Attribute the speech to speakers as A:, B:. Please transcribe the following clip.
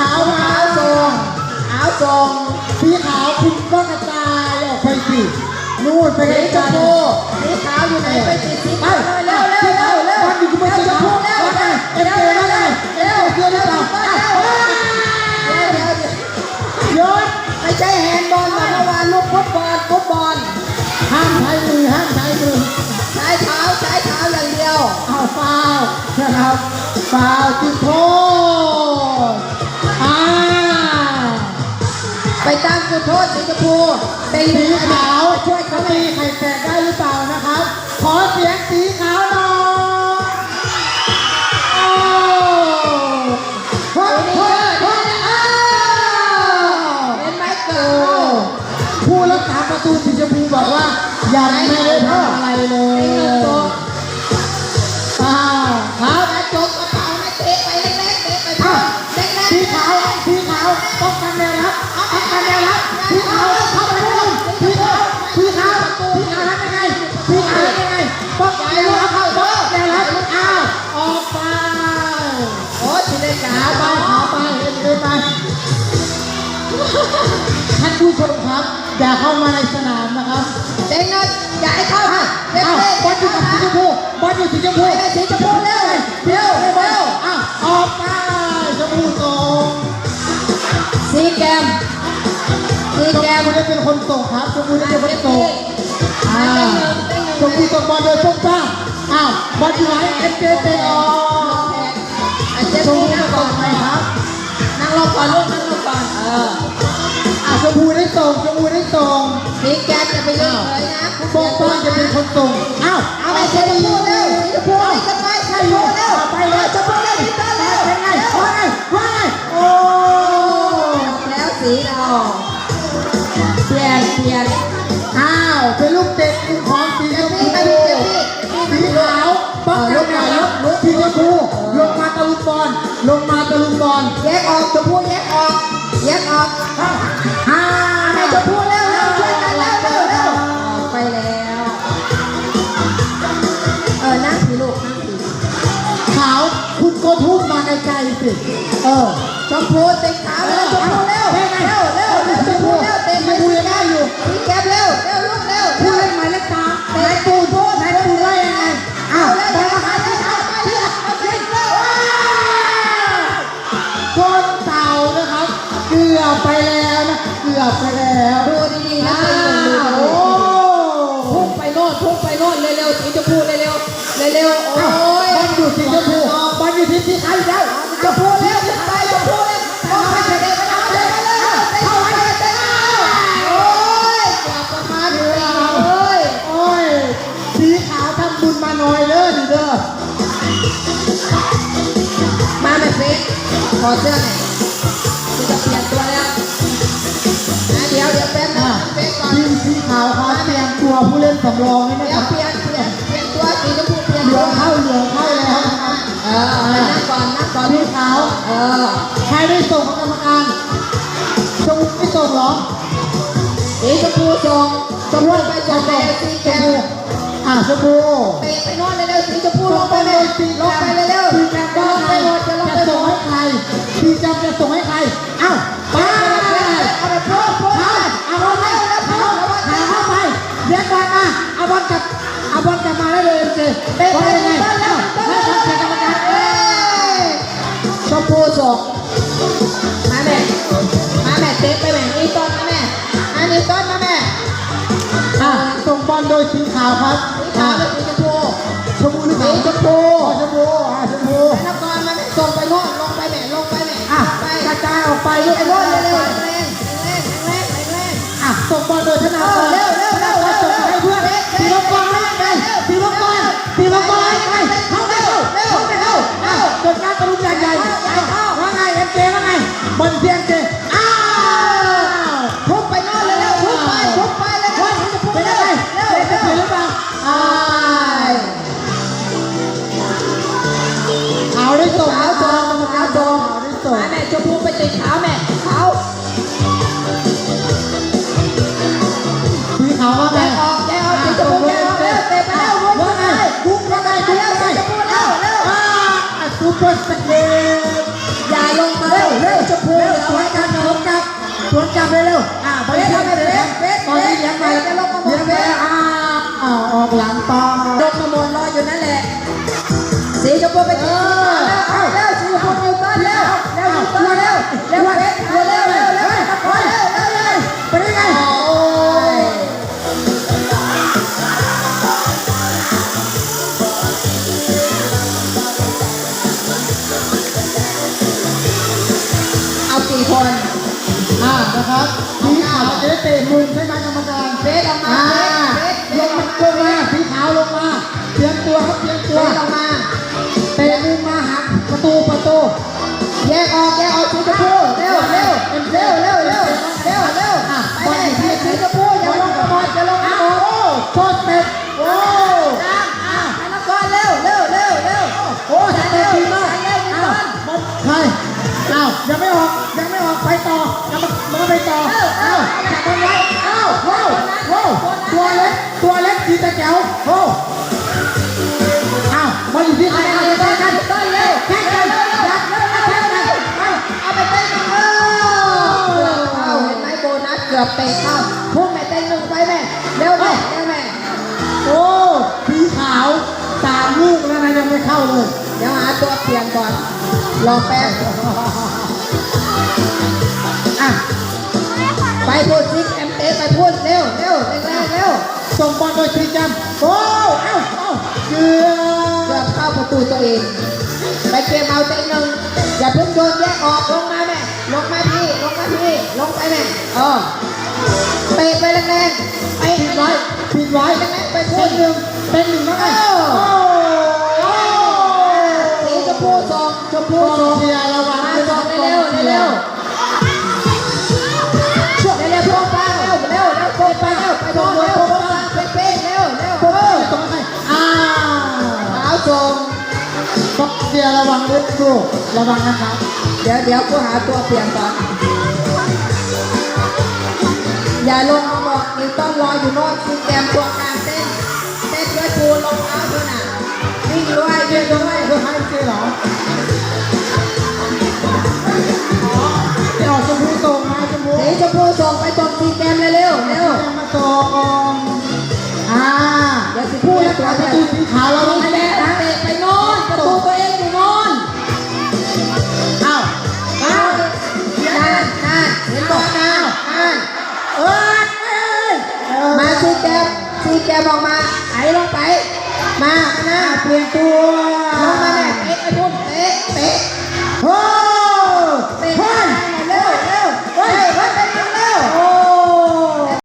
A: ขาวมาส่งขาว
B: สีขาวคุณก็กระจายออกไปสินู่นไปไกล
A: ช
B: ๆ
A: มพูสีขาวอยู่ไหนไปสีสี
B: ไป
A: ขาวเร็วเร็วเร็วเร็ว
B: บ้านอยู่ที่
A: เร็
B: บ้าน
A: วชมพูเร็ว
B: ว่าไง
A: เร็ว
B: เอ็ม
A: เร็
B: เจ
A: ว
B: ว่าไง
A: เร็ว
B: เอ็มเจเสื้อหรือเปล่า
A: เร็วเร็ว
B: โยน
A: ไม่ใช่แฮนด์บอลเหมือนเมื่อวานลูกฟุตบอลฟุตบอล
B: ห้ามใช้มือห้ามใช้มือ
A: ใช้เท้าใช้เท้าอย่างเดียว
B: เอาฟาวนะครับฟาวจุดโทษ
A: ไปตามจุดโทษสีชมพูเป็น
B: สีขาว
A: ช่วยเขา
B: จะตีไข่แตกได้หรือเปล่านะครับ ขอเสียงสีขาวหน่อยโอ้เฮ้ยเฮ้ยเฮ้ยอ้าว
A: เห็นไหมเกิ
B: โอ้
A: ด
B: ผู้รักษาประตูสีชมพูบอกว่ายังไม่ได้ทำอะไรเล
A: ไอ้
B: ย ท่านผู้ชมครับ อย่าเข้ามาในสนามนะครับ
A: เด็กนะอย่าให้เข้า
B: อ้าว
A: เด็ก
B: อ้าว
A: เด็ก
B: บอลอยู่กับสีชมพูบอลอยู่สีชมพู
A: ไปเลยสีชมพูเร็วเร็วเร็ว
B: อ้าวออกไปชมพูตรง
A: สีแกมสี
B: ชม
A: แกม
B: พูได้เป็นคนส่งครับชมพูได้เป็นคนส่ง
A: อ่า
B: อ่าชมพูส่งบอลโดยส้มจ้าอ้าวบอลอยู่ไหนเอฟเจเตะออก
A: อันเจ๊
B: ชม
A: พู
B: พู
A: นั่
B: ได้
A: งก่
B: ส่
A: องน
B: ไปครับ
A: นั่งรอก่อนลูกนั่งรอก่อนเออ
B: อ่า ชมพูได้ส่งชมพูได้ส่ง
A: สีแกมจะไปเล่นเลยนะ
B: โป้งป้างจะเป็นคนส่งอ้าว
A: เอาไปสีชมพูเร็วสีชมพูให้กันไปสีชมพูเร็ว
B: ไปเลย
A: ชมพูเร็วสีต้นเร็ว
B: เป็นไงว่าไงว่าไงโอ้
A: แล้วสีเราเปลี่ยนเปลี่ยน
B: อ้าวเป็นลูกเตะมุมของสีชมพู
A: เต็มที่เต็มที่เต็มที่
B: สีขาวป้องกันแนวรับสีชมพูลงมาตะลุมบอลลงมาตะลุมบอล
A: แยกออกชมพูแยกออกแยกออก ไก
B: ลๆสิเออ
A: ชมพูเตะขาวเร็วชมพูเร็วเร็วเร็วเร็วเร็วชมพูเร็วเตะไปสีแก้มอยู่สีแก้มเร็วเร็วลูกเร็ว
B: ผู้เล่นหมายเลขสามนายปูนนายปูนว่ายังไงอ้าว
A: เร็ว
B: บอ
A: เร็
B: ล
A: ว
B: มาหา
A: เร็ว
B: ที่
A: เร็
B: เขา
A: วเร็วเร็ว
B: คนเต่านะครับ เกือบไปแล้วนะเกือบไปแล้ว
A: ดูดีๆนะ
B: อ้า
A: ตัวเอง
B: ว
A: ดู
B: โอ้
A: พุ่งไปโน่นพุ่งไปโน่นเร็วๆสีช
B: หน่อยเด้อดิเด้อ
A: มาแม่เฟสขอเสื้อหน่อยกูจะเปลี่ยนตัวแล้วนะเดี๋ยวเดี๋ยวแป๊บนึ
B: อ่าง
A: เฟสก่อน
B: ทีมสีขาวครับเตรียมตัวผู้เล่นสำรองให้นะ
A: เดี๋
B: ค
A: ยว
B: รับ
A: เปลี่ยนเปลี่ยนเปลี่ยนตัวสีชมพูเปลี่ยน
B: เหลื
A: ตั
B: อ
A: ว
B: งเข้าเหลืองเข้าแล้วนะครับ
A: เออนั่งก่อนนั่งก่อน
B: สีขาว
A: เออ
B: ใครได้ส่งของกรรมการชมพูไม่ส่งเหรอ
A: สีชมพูส่งชมพูไปส่งไปสี
B: ช
A: แก้
B: ม
A: ม
B: พู อะชมพู
A: ไปไปโน่นเร็วๆสีชมพู
B: ส่
A: ล
B: ง
A: ง
B: ไป
A: ไป
B: เล
A: เลยย
B: สี
A: ลงไปเร็ว
B: สีแดง
A: ๆลงไปหมดจะลง
B: จะ
A: ไปหม
B: ส่ง
A: ด
B: ให้ใครสีแดงจะส่งให้ใครอ้าวไป
A: เอาไปโพสโพส
B: เอาเอาบอลไปเอาหาเข้าไปเรียกบอลมาเอาบอลกลับเอาบอลกลับมาได้เลยเจ
A: เตะ
B: บอ
A: ไป
B: ลยังไง
A: บ้านแล้ว
B: ให้
A: บ้าน
B: ทำ
A: แล้ว
B: เสียกรรมการ
A: เอ้ยชมพูส่งมาแม่มาแม่เตะไปแม่นี่ต้นมาแม่อันนี้ต้นมาแม่
B: อะส่งบอลโดยสีขาวครับ
A: มพู
B: หรือเปล่า
A: สีชมพู
B: อ๋อชมพูอะชมพู
A: นครมาแม่ส่งไปโน่นลงไปแม่ลงไปแม่
B: อะ
A: ไป
B: กระจายออกไป
A: ไป
B: ลูก
A: โน่นเร็วๆแรงแรงแรงแรงแรง
B: อะส่งบอลโดยธนา
A: เออเร็วเร็วเร็วเร็ว
B: ส่งให้เพื่อน
A: เร็ว
B: ตีลูกบอลให้ไงตีลูกบอลตีลูกบอลใเอาได้ส่ง
A: ขาวจง
B: กรรม
A: ขากา
B: วร
A: จ
B: ส่ง
A: ง
B: เอาได้ส่ง
A: มาแม่ชมพูไปติดขาวแม่ขาว
B: สีขาวว่าไง
A: แกออกแกออกสีชมพูแกออกเร็วเตะไปเร็ววุ้น
B: ว่าไง
A: ไป
B: บุกว่าไงบุก
A: เร็ว
B: ว่าไง
A: สีชมพูเร็วเร็ว
B: อ่าซูเปอร์สเกต
A: อย่าลงมา
B: เร็วเร็ว
A: ชมพู
B: เร็ว
A: เหลือ
B: สว
A: ไว้
B: ย
A: กั
B: กันน
A: นะ
B: นะ
A: ค
B: ค
A: รั
B: รั
A: บบ
B: สวนกลับเร็วๆอ่าไปเลี้ยงไปเลยตอนนี้เลี้ยงไปเลี้ยงไปอ้าวอ้าวออกหลังต่อ
A: ลงมาหมดรออยู่นั่นแหละ สีชมพูไปจีบเอาเร็วสีชมพูนิวตันเร็วเร็วนิวตันเร็วเร็วเร็วเร็วเร็วเร็วเร็วเร็วเร็วเร็วเร็ว
B: ไปได้ไง
A: โอ้ยเอากี่คน
B: อ่านะครับสีขาวจะได้เตะมุมใช่ไหมกรรมการ
A: เฟสออกมา
B: อ่า
A: เฟสเฟ
B: ล
A: ส
B: ง
A: อ
B: มา
A: อก
B: ลงมาสีขาวลงมา
A: ออกแกออกสีชมพูเร็วเร็วเร็วเร็วเร็วเร็วเร็ว
B: อะ
A: ไปเลยไปสีชมพูอย่าลงกระบอกอย่าลงกระ
B: อ้า
A: บ
B: ว
A: อก
B: โอ้โคตรเป็ดโอ้
A: ตามอะไปแล้วก่อนเร็วเร็วเร็วเร็ว
B: โอ้สเต็ปดีมากอ้าวมันใช่อ้าวยังไม่ออกยังไม่ออกไปต่อยังมันไปต่อ
A: เร็วเร็ว
B: จับมันไว้อ้าวว้าวว้าวตัวเล็กตัวเล็กดีตะแจ๋ว อ
A: บเตะเข้าพุ่งแม่เต้นหนึ่งไปแม่เร็วแม่เร็วแม่
B: โอ้สีขาวสามลูกแล้วนะยังไม่เข้าเลย
A: เดี๋ยวหาตัวเปลี่ยนก่อนรอแป๊บ
B: อะ
A: ไปพูดซิกแอมเตไปพูดเร็วเร็วแรงแรงเร็ว
B: ส่งบอลโดยทีจันโอ้เอ้าเอ้าเกือ
A: เกือบเข้าประตูตัวเองไปเกมเอาเตะหนึ่งอย่าเพิ่งโดนแยกออกลงมาแม่ลงมาพี่ลงมาพี่ลงไปแม่เออ ไปปิ
B: ดไว้ปิดไว้
A: แรงๆไปพู
B: เป็
A: ด
B: นหนึ่งเป็นหนึ่งแล้วไง
A: เอ้า
B: โอ้โอ้
A: สีชมพูสองชมพู
B: ผู้
A: สอง
B: เชียร์ระวัง
A: มาสองเร็วๆเร็วๆช่วยเร็วๆพวกฟังเร็วเร็วเร็วโกไปเร็วไปโดนเร็วพวกฟังเป๊ะๆเร็วเร็ว
B: ปุ๊บ
A: เออ
B: ตรงไหนอ้าว
A: ขาวส่ง
B: ต้องเชียร์ระวังด้วยลูกระวังนะครับ
A: เดี๋ยวเดี๋ยวกูหาตัวเปลี่ยนก่อนอย่าลงมาบ อกนิวต้องรออยู่โน่นคุณแกมตัวกลางเต้น เต้นด้วยูลงเอาเท่าน่ะวิ่งด้วยเต้นด้วย
B: เพื่อให้เชียร์เหรอจะออกชมพูส่งมาชมพู
A: สีชมพูส่งไปส่งสีแกมเร็วเร็ว
B: มาส่งอ่า
A: เดี๋ยวสิพูดแล้วตัว
B: ษาประ
A: เดี
B: ตู
A: ยว
B: สีขาวราลง
A: นั่น
B: ให้
A: แห
B: แน่
A: ละ แกมสีแกมออกมาไหลงไป มามานะ
B: เปลี่ยนตัว